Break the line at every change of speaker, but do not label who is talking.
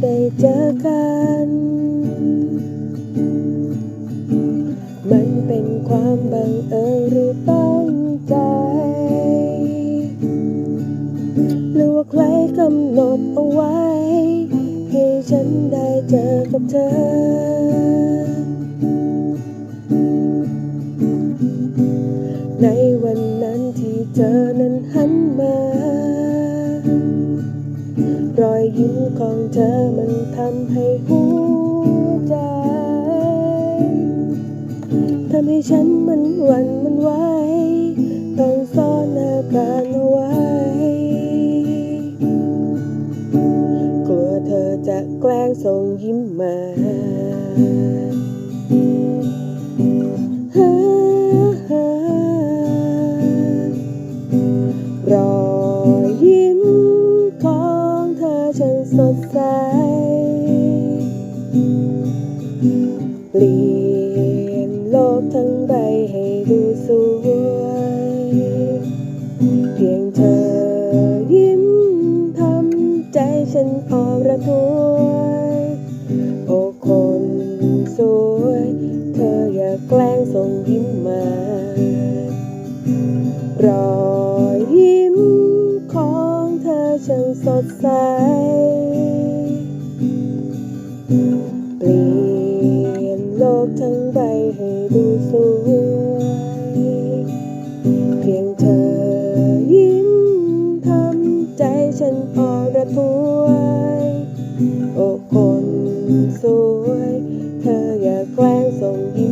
ได้เจอกัน มันเป็นความบังเอิญหรือตั้งใจ หรือว่าใครกำหนดเอาไว้ ให้ฉันได้เจอกับเธอในวันนั้นที่เธอนั้นหันมา ยิ้มของเธอมันทำให้หัวใจทำให้ฉันมันหวั่นมันไหวต้องซ่อนอาการเอาไว้ กลัวเธอจะแกล้งส่งยิ้มมา ฉันสดใส เปลี่ยนโลกทั้งใบให้ดูสวย เพียงเธอยิ้มทำใจฉันอ่อนระทวย สดใส เปลี่ยนโลกทั้งใบให้ดูสวย เพียงเธอยิ้มทำใจฉันพอระทวย โอ้คนสวย เธออย่าแกล้งส่งยิ้ม